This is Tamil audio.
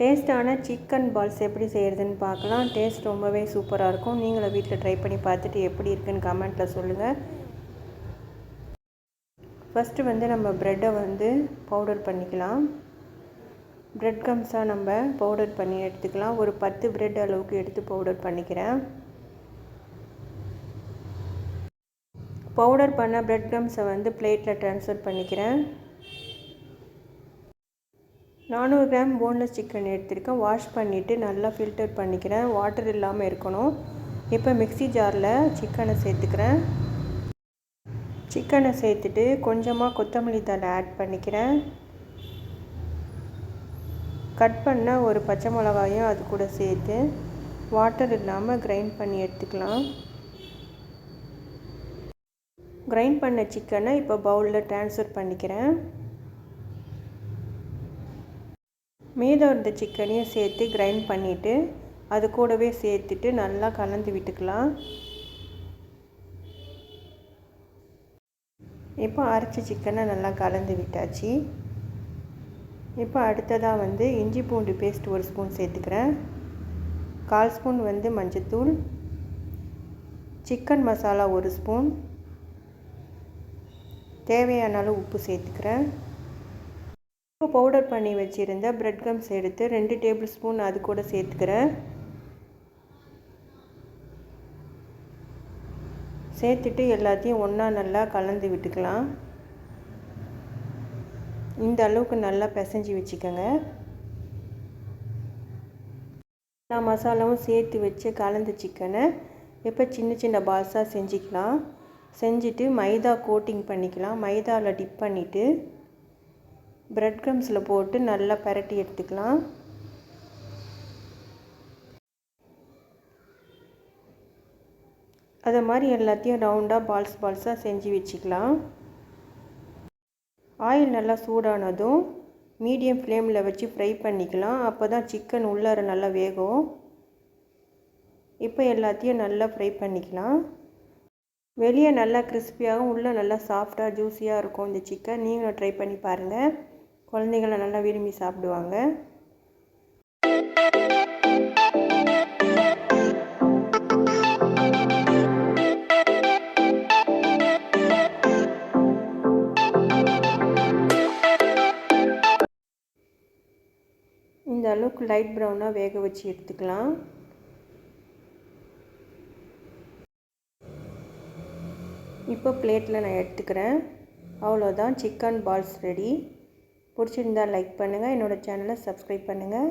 டேஸ்ட்டான சிக்கன் பால்ஸ் எப்படி செய்கிறதுன்னு பார்க்கலாம். டேஸ்ட் ரொம்பவே சூப்பராக இருக்கும். நீங்களும் வீட்டில் ட்ரை பண்ணி பார்த்துட்டு எப்படி இருக்குன்னு கமெண்ட்டில் சொல்லுங்கள் ஃபஸ்ட்டு வந்து நம்ம ப்ரெட்டை வந்து பவுடர் பண்ணிக்கலாம். ப்ரெட் கம்ஸாக நம்ம பவுடர் பண்ணி எடுத்துக்கலாம். ஒரு பத்து ப்ரெட் அளவுக்கு எடுத்து பவுடர் பண்ணிக்கிறேன். பவுடர் பண்ண ப்ரெட் கம்ஸை வந்து பிளேட்டில் ட்ரான்ஸ்ஃபர் பண்ணிக்கிறேன். நானூறு கிராம் போன்லெஸ் சிக்கன் எடுத்திருக்கேன். வாஷ் பண்ணிவிட்டு நல்லா ஃபில்டர் பண்ணிக்கிறேன். வாட்டர் இல்லாமல் இருக்கணும். இப்போ மிக்சி ஜாரில் சிக்கனை சேர்த்துக்கிறேன். சிக்கனை சேர்த்துட்டு கொஞ்சமாக கொத்தமல்லி தழை ஆட் பண்ணிக்கிறேன். கட் பண்ண ஒரு பச்சை மிளகாயும் அது கூட சேர்த்து வாட்டர் இல்லாமல் கிரைண்ட் பண்ணி எடுத்துக்கலாம். கிரைண்ட் பண்ண சிக்கனை இப்போ பவுலில் ட்ரான்ஸ்ஃபர் பண்ணிக்கிறேன். மீதம் இருந்த சிக்கனையும் சேர்த்து கிரைண்ட் பண்ணிவிட்டு அது கூடவே சேர்த்துட்டு நல்லா கலந்து விட்டுக்கலாம். இப்போ அரைச்ச சிக்கனை நல்லா கலந்து விட்டாச்சு. இப்போ அடுத்ததாக வந்து இஞ்சி பூண்டு பேஸ்ட் ஒரு ஸ்பூன் சேர்த்துக்கிறேன். கால் ஸ்பூன் வந்து மஞ்சத்தூள். சிக்கன் மசாலா ஒரு ஸ்பூன் தேவையான அளவு உப்பு சேர்த்துக்கிறேன். இப்போ பவுடர் பண்ணி வச்சுருந்த ப்ரெட் கம்ஸ் எடுத்து ரெண்டு டேபிள் ஸ்பூன் அது கூட சேர்த்துக்கிறேன். சேர்த்துட்டு எல்லாத்தையும் ஒன்றா நல்லா கலந்து விட்டுக்கலாம். இந்த அளவுக்கு நல்லா பிசைஞ்சு வச்சுக்கோங்க. எல்லா மசாலாவும் சேர்த்து வச்சு கலந்து சிக்கனை இப்போ சின்ன சின்ன பால்ஸாக செஞ்சுக்கலாம். செஞ்சுட்டு மைதா கோட்டிங் பண்ணிக்கலாம். மைதாவில் டிப் பண்ணிவிட்டு ப்ரெட் க்ரம்ஸில் போட்டு நல்லா பரட்டி எடுத்துக்கலாம். அதை மாதிரி எல்லாத்தையும் ரவுண்டாக பால்ஸ் பால்ஸாக செஞ்சு வச்சுக்கலாம். ஆயில் நல்லா சூடானதும் மீடியம் ஃப்ளேமில் வச்சு ஃப்ரை பண்ணிக்கலாம். அப்போ தான் சிக்கன் உள்ளார நல்லா வேகும். இப்போ எல்லாத்தையும் நல்லா ஃப்ரை பண்ணிக்கலாம். வெளியே நல்லா கிறிஸ்பியாகவும் உள்ளே நல்லா சாஃப்டாக ஜூஸியாக இருக்கும் இந்த சிக்கன் நீங்களும் ட்ரை பண்ணி பாருங்கள் குழந்தைங்கள நல்லா விரும்பி சாப்பிடுவாங்க. இந்த அளவுக்கு லைட் ப்ரௌனாக வேக வச்சு எடுத்துக்கலாம். இப்போ பிளேட்டில் நான் எடுத்துக்கிறேன். அவ்வளோதான் சிக்கன் பால்ஸ் ரெடி பிடிச்சிருந்தா லைக் பண்ணுங்கள் என்னோடய சேனலை சப்ஸ்கிரைப் பண்ணுங்கள்